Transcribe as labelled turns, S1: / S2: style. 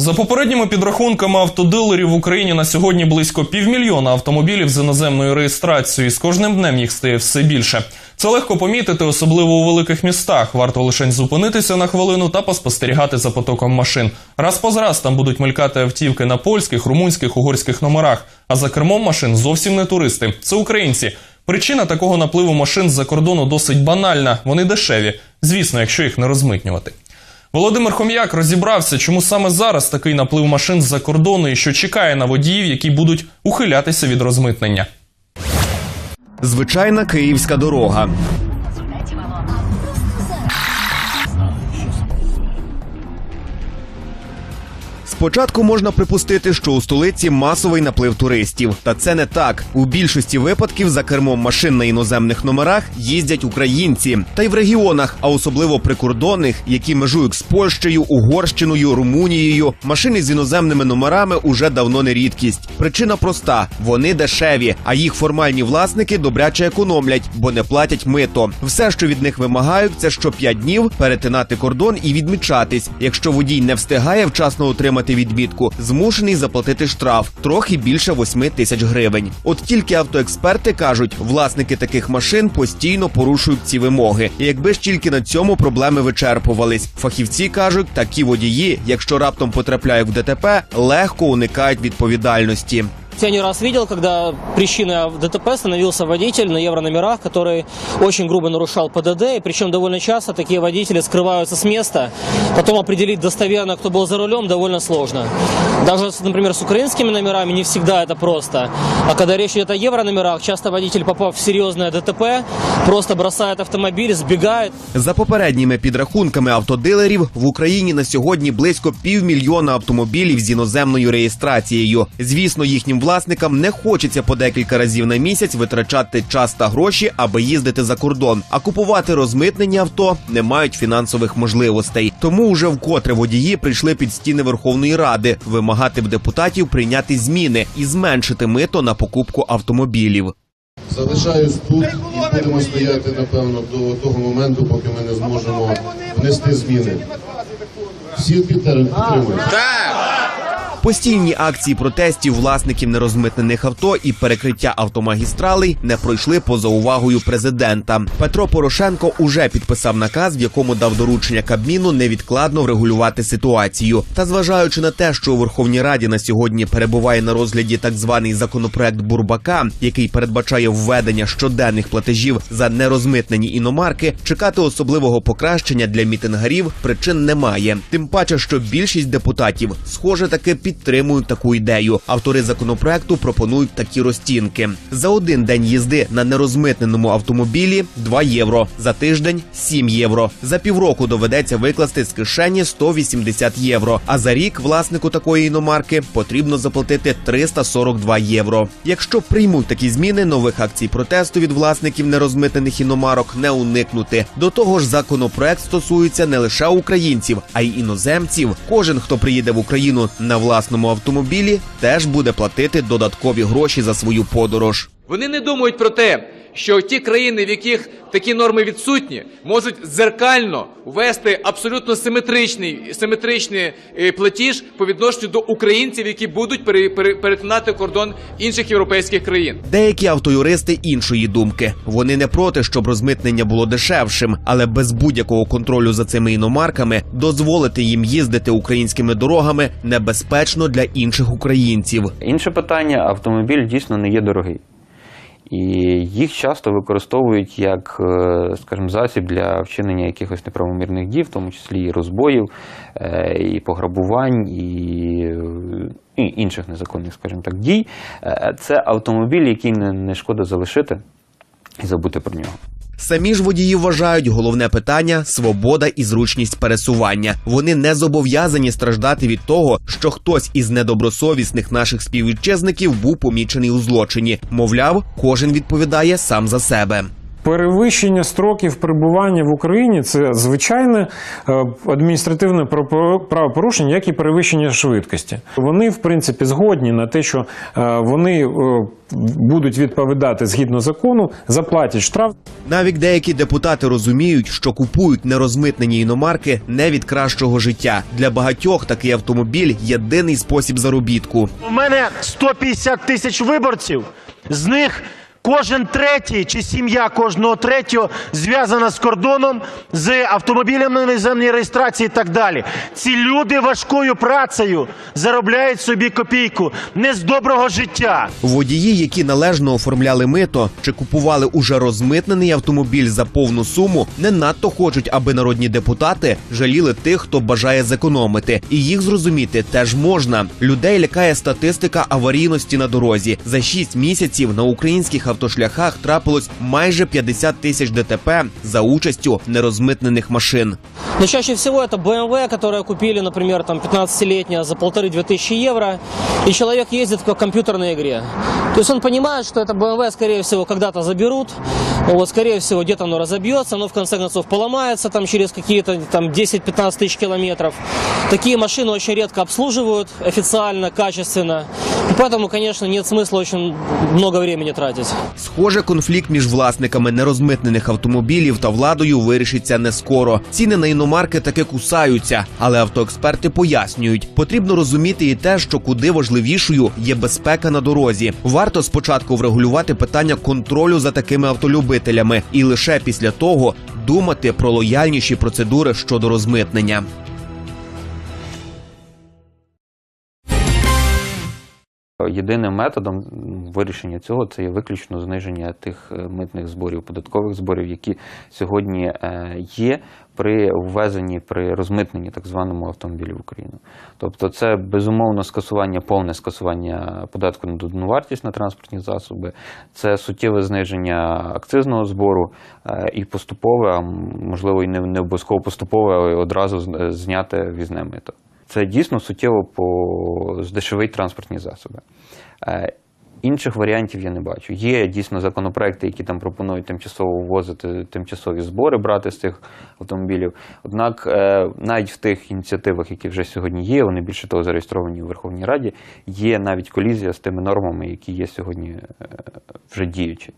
S1: За попередніми підрахунками автодилерів в Україні на сьогодні близько півмільйона автомобілів з іноземною реєстрацією. З кожним днем їх стає все більше. Це легко помітити, особливо у великих містах. Варто лише зупинитися на хвилину та поспостерігати за потоком машин. Раз по раз там будуть мелькати автівки на польських, румунських, угорських номерах. А за кермом машин зовсім не туристи. Це українці. Причина такого напливу машин з-за кордону досить банальна. Вони дешеві. Звісно, якщо їх не розмитнювати. Володимир Хом'як розібрався, чому саме зараз такий наплив машин з-за кордону і що чекає на водіїв, які будуть ухилятися від розмитнення.
S2: Звичайна київська дорога. Спочатку можна припустити, що у столиці масовий наплив туристів. Та це не так. У більшості випадків за кермом машин на іноземних номерах їздять українці. Та й в регіонах, а особливо прикордонних, які межують з Польщею, Угорщиною, Румунією. Машини з іноземними номерами уже давно не рідкість. Причина проста: вони дешеві, а їх формальні власники добряче економлять, бо не платять мито. Все, що від них вимагають, це що 5 днів перетинати кордон і відмічатись. Якщо водій не встигає вчасно отримати відмітку, змушений заплатити штраф трохи більше 8 тисяч гривень. От тільки автоексперти кажуть, власники таких машин постійно порушують ці вимоги. І якби ж тільки на цьому проблеми вичерпувались. Фахівці кажуть, такі водії, якщо раптом потрапляють в ДТП, легко уникають відповідальності.
S3: Я не раз видел, когда причиной ДТП становился водитель на еврономерах, который очень грубо нарушал ПДД, и причем довольно часто такие водители скрываются с места. Потом определить достоверно, кто был за рулем, довольно сложно. Даже, например, с украинскими номерами не всегда это просто. А когда речь идет о еврономерах, часто водитель, попав в серьезное ДТП, просто бросает автомобиль, сбегает.
S2: За попередніми підрахунками автодилерів в Україні на сьогодні близько півмільйона автомобілів з іноземною реєстрацією. Звісно, їхнім власникам не хочеться по декілька разів на місяць витрачати час та гроші, аби їздити за кордон. А купувати розмитнені авто не мають фінансових можливостей. Тому вже вкотре водії прийшли під стіни Верховної Ради вимагати в депутатів прийняти зміни і зменшити мито на покупку автомобілів.
S4: Залишаюсь тут і будемо стояти, напевно, до того моменту, поки ми не зможемо внести зміни. Всі підтримують?
S2: Постійні акції протестів власників нерозмитнених авто і перекриття автомагістралей не пройшли поза увагою президента. Петро Порошенко уже підписав наказ, в якому дав доручення Кабміну невідкладно врегулювати ситуацію. Та зважаючи на те, що у Верховній Раді на сьогодні перебуває на розгляді так званий законопроект Бурбака, який передбачає введення щоденних платежів за нерозмитнені іномарки, чекати особливого покращення для мітингарів причин немає. Тим паче, що більшість депутатів, схоже, таки підтримують таку ідею. Автори законопроекту пропонують такі розцінки: за один день їзди на нерозмитненому автомобілі 2 євро, за тиждень 7 євро. За півроку доведеться викласти з кишені 180 євро. А за рік власнику такої іномарки потрібно заплатити 342 євро. Якщо приймуть такі зміни, нових акцій протесту від власників нерозмитнених іномарок не уникнути. До того ж, законопроект стосується не лише українців, а й іноземців. Кожен, хто приїде в Україну на власному автомобілі, теж буде платити додаткові гроші за свою подорож.
S5: Вони не думають про те, що ті країни, в яких такі норми відсутні, можуть зеркально ввести абсолютно симетричний симетричний е, платіж по відношенню до українців, які будуть пере- пере- перетинати кордон інших європейських країн.
S2: Деякі автоюристи іншої думки. Вони не проти, щоб розмитнення було дешевшим, але без будь-якого контролю за цими іномарками дозволити їм їздити українськими дорогами небезпечно для інших українців.
S6: Інше питання: автомобіль дійсно не є дорогий. І їх часто використовують як, е, скажімо, засіб для вчинення якихось неправомірних дій, в тому числі і розбоїв, е, і пограбувань, і, і інших незаконних, скажімо так, дій. Е, Це автомобіль, який не шкода залишити і забути про нього.
S2: Самі ж водії вважають головне питання свобода і зручність пересування. Вони не зобов'язані страждати від того, що хтось із недобросовісних наших співвітчизників був помічений у злочині. Мовляв, кожен відповідає сам за себе.
S7: Перевищення строків перебування в Україні це звичайне е, адміністративне право- правопорушення, як і перевищення швидкості. Вони, в принципі, згодні на те, що е, вони е, будуть відповідати згідно закону, заплатять штраф.
S2: Навіть деякі депутати розуміють, що купують нерозмитнені іномарки не від кращого життя. Для багатьох такий автомобіль єдиний спосіб заробітку.
S8: У мене 150 тисяч виборців, з них кожен третій чи сім'я кожного третього зв'язана з кордоном, з автомобілем на іноземній реєстрації і так далі. Ці люди важкою працею заробляють собі копійку не з доброго життя.
S2: Водії, які належно оформляли мито чи купували уже розмитнений автомобіль за повну суму, не надто хочуть, аби народні депутати жаліли тих, хто бажає зекономити. І їх зрозуміти теж можна. Людей лякає статистика аварійності на дорозі. За 6 місяців на українських автошляхах трапилось майже 50 тисяч ДТП за участю нерозмитнених машин.
S3: Но чаще всего это BMW, которые купили, например, там 15-летняя за полторы-две тысячи евро, и человек ездит как в компьютерной игре. То есть он понимает, что это BMW, скорее всего, когда-то заберут, вот, скорее всего, где-то оно разобьется, но в конце концов поломается там через какие-то там 10-15 тысяч километров. Такие машины очень редко обслуживают официально, качественно. И поэтому, конечно, нет смысла очень много времени тратить.
S2: Схоже, конфлікт між власниками нерозмитнених автомобілів та владою вирішиться не скоро. Ціни на іномарки таки кусаються, але автоексперти пояснюють, потрібно розуміти і те, що куди важливішою є безпека на дорозі. Варто спочатку врегулювати питання контролю за такими автолюбителями, і лише після того думати про лояльніші процедури щодо розмитнення.
S6: Єдиним методом вирішення цього це є виключно зниження тих е, митних зборів, податкових зборів, які сьогодні е, є при ввезенні, при розмитненні так званому автомобілі в Україну. Тобто, це безумовно скасування, повне скасування податку на додану вартість на транспортні засоби, це суттєве зниження акцизного збору е, і поступове, а можливо і не, обов'язково поступове, але одразу зняти візне мито. Це дійсно суттєво по здешевить транспортні засоби. Е, Інших варіантів я не бачу. Є дійсно законопроекти, які там пропонують тимчасово ввозити тимчасові збори брати з цих автомобілів. Однак, е, навіть в тих ініціативах, які вже сьогодні є, вони більше того зареєстровані у Верховній Раді, є навіть колізія з тими нормами, які є сьогодні е, вже діючі.